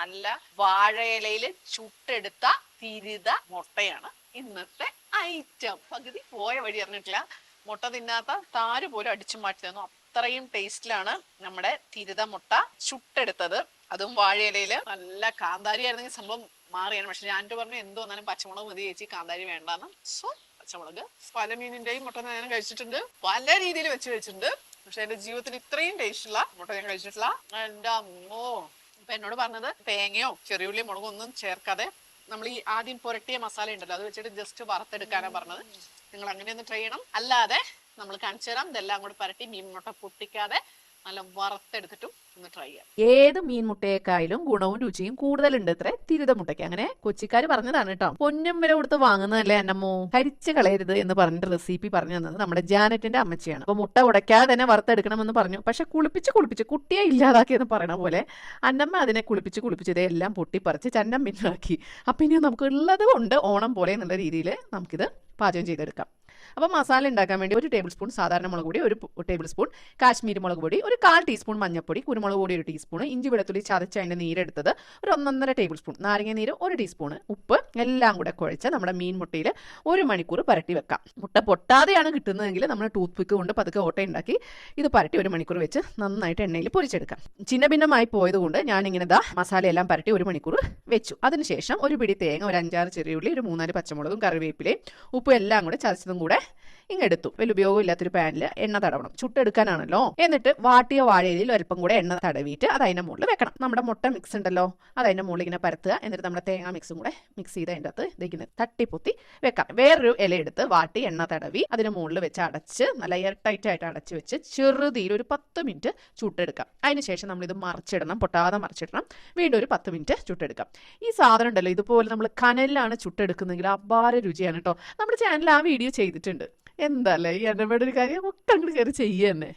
നല്ല വാഴയിലയിൽ ചുട്ടെടുത്ത തിരുത മുട്ടയാണ് ഇന്നത്തെ ഐറ്റം പകുതി പോയ വഴി അറിഞ്ഞിട്ടില്ല. മുട്ട തിന്നാത്ത താര് പോലും അടിച്ചു മാറ്റി തന്നു. അത്രയും ടേസ്റ്റിലാണ് നമ്മുടെ തിരുത മുട്ട ചുട്ടെടുത്തത്. അതും വാഴയിലയിൽ നല്ല കാന്താരി ആയിരുന്നെങ്കിൽ സംഭവം മാറിയാണ്. പക്ഷെ ഞാൻ പറഞ്ഞു എന്തോ എന്നാലും പച്ചമുളക് മതി ചേച്ചി കാന്താരി വേണ്ടാന്ന്. സോ പച്ചമുളക് പല മീനിന്റെയും മുട്ട ഞാൻ കഴിച്ചിട്ടുണ്ട്. പല രീതിയിൽ വെച്ച് കഴിച്ചിട്ടുണ്ട്. പക്ഷെ എന്റെ ജീവിതത്തിൽ ഇത്രയും ടേസ്റ്റുള്ള മുട്ട ഞാൻ കഴിച്ചിട്ടില്ല. എന്റെ അമ്മോ. ഇപ്പൊ എന്നോട് പറഞ്ഞത് തേങ്ങയോ ചെറിയുള്ളി മുളകോ ഒന്നും ചേർക്കാതെ നമ്മൾ ഈ ആദ്യം പുരട്ടിയ മസാല ഉണ്ടല്ലോ അത് വെച്ചിട്ട് ജസ്റ്റ് വറുത്തെടുക്കാനാണ് പറഞ്ഞത്. നിങ്ങൾ അങ്ങനെ ഒന്ന് ട്രൈ ചെയ്യണം. അല്ലാതെ നമ്മൾ കാണിച്ചു തരാം ഇതെല്ലാം കൂടെ പുരട്ടി മീൻ മുട്ട പൊട്ടിക്കാതെ നല്ല വറുത്തെടുത്തിട്ടും ഒന്ന് ട്രൈ ചെയ്യാം. ഏത് മീൻ മുട്ടയേക്കായാലും ഗുണവും രുചിയും കൂടുതലുണ്ട് ഇത്ര. തിരുത മുട്ടയ്ക്ക്. അങ്ങനെ കൊച്ചിക്കാര് പറഞ്ഞതാണ് കേട്ടോ പൊന്നും വില കൊടുത്ത് വാങ്ങുന്നതല്ലേ എന്നമ്മോ കരിച്ച് കളയരുത് എന്ന് പറഞ്ഞിട്ട് റെസിപ്പി പറഞ്ഞു തന്നത് നമ്മുടെ ജാനറ്റിന്റെ അമ്മച്ചിയാണ്. അപ്പൊ മുട്ട ഉടയ്ക്കാതെ തന്നെ വറുത്തെടുക്കണമെന്ന് പറഞ്ഞു. പക്ഷെ കുളിപ്പിച്ച് കുളിപ്പിച്ച് കുട്ടിയെ ഇല്ലാതാക്കിയെന്ന് പറയണ പോലെ അന്നമ്മ അതിനെ കുളിപ്പിച്ച് കുളിപ്പിച്ച് ഇതെല്ലാം പൊട്ടിപ്പറിച്ച് ചന്നം പിന്നാക്കി അപ്പൊ ഇനി നമുക്ക് ഉള്ളത് കൊണ്ട് ഓണം പോലെ എന്നുള്ള രീതിയിൽ നമുക്കിത് പാചകം ചെയ്തെടുക്കാം. അപ്പോൾ മസാല ഉണ്ടാക്കാൻ വേണ്ടി ഒരു ടേബിൾ സ്പൂൺ സാധാരണ മുളക് പൊടി ഒരു ടേബിൾ സ്പൂൺ കാശ്മീർ മുളക് പൊടി ഒരു കാൽ ടീസ്പൂൺ മഞ്ഞൾപ്പൊടി കുരുമുളക് പൊടി ഒരു ടീസ്പൂൺ ഇഞ്ചി വെളുത്തുള്ളി ചതച്ച് അതിന്റെ നീരെടുത്തത് ഒരു ഒന്നൊന്നര ടേബിൾ സ്പൂൺ നാരങ്ങ നീര് ഒരു ടീസ്പൂൺ ഉപ്പ് എല്ലാം കൂടെ കുഴച്ച് നമ്മുടെ മീൻ മുട്ടയിൽ ഒരു മണിക്കൂർ പരട്ടി വെക്കാം. മുട്ട പൊട്ടാതെയാണ് കിട്ടുന്നതെങ്കിൽ നമ്മൾ ടൂത്ത് പിക്ക് കൊണ്ട് പതുക്കെ ഓട്ട ഉണ്ടാക്കി ഇത് പരട്ടി ഒരു മണിക്കൂർ വെച്ച് നന്നായിട്ട് എണ്ണയിൽ പൊരിച്ചെടുക്കാം. ചിന്ന ഭിന്നമായി പോയതുകൊണ്ട് ഞാൻ ഇങ്ങനെ ദാ മസാലയെല്ലാം പരട്ടി ഒരു മണിക്കൂർ വെച്ചു. അതിനുശേഷം ഒരു പിടി തേങ്ങ ഒരു അഞ്ചാറ് ചെറിയുള്ളി ഒരു മൂന്നാൽ പച്ചമുളകും കറിവേപ്പിലയും ഉപ്പും എല്ലാം കൂടെ ചതച്ചതും കൂടെ ഇങ്ങെടുത്തു. വലിയ ഉപയോഗമില്ലാത്തൊരു പാനിൽ എണ്ണ തടവണം. ചുട്ടെടുക്കാനാണല്ലോ. എന്നിട്ട് വാട്ടിയ വാഴയിലിൽ ഒരപ്പം കൂടെ എണ്ണ തടവിയിട്ട് അത് അതിന്റെ മുകളിൽ വെക്കണം. നമ്മുടെ മുട്ട മിക്സ് ഉണ്ടല്ലോ. അത് അതിന്റെ മുകളിൽ ഇങ്ങനെ പരത്തുക. എന്നിട്ട് നമ്മുടെ തേങ്ങ മിക്സും കൂടെ മിക്സ് ചെയ്ത് അതിന്റെ അകത്ത് ഇതിങ്ങനെ തട്ടിപ്പൊത്തി വെക്കാം. വേറൊരു ഇല എടുത്ത് വാട്ടി എണ്ണ തടവി അതിന് മുകളിൽ വെച്ച് അടച്ച് നല്ല എയർ ടൈറ്റ് ആയിട്ട് അടച്ച് വെച്ച് ചെറുതീയിൽ ഒരു പത്ത് മിനിറ്റ് ചുട്ടെടുക്കാം. അതിനുശേഷം നമ്മളിത് മറിച്ചിടണം. പൊട്ടാതെ മറിച്ചിടണം. വീണ്ടും ഒരു പത്ത് മിനിറ്റ് ചുട്ടെടുക്കാം. ഈ സാധനം ഉണ്ടല്ലോ. ഇതുപോലെ നമ്മൾ കനലിലാണ് ചുട്ടെടുക്കുന്നതെങ്കിൽ അപാര രുചിയാണ് കേട്ടോ. നമ്മുടെ ചാനൽ ആ വീഡിയോ ചെയ്തിട്ടുണ്ട്. എന്താ അല്ലേ? ഈ ഇടപെടൽ കാര്യം ഒക്കെ അങ്ങോട്ട് കയറി ചെയ്യുക തന്നെ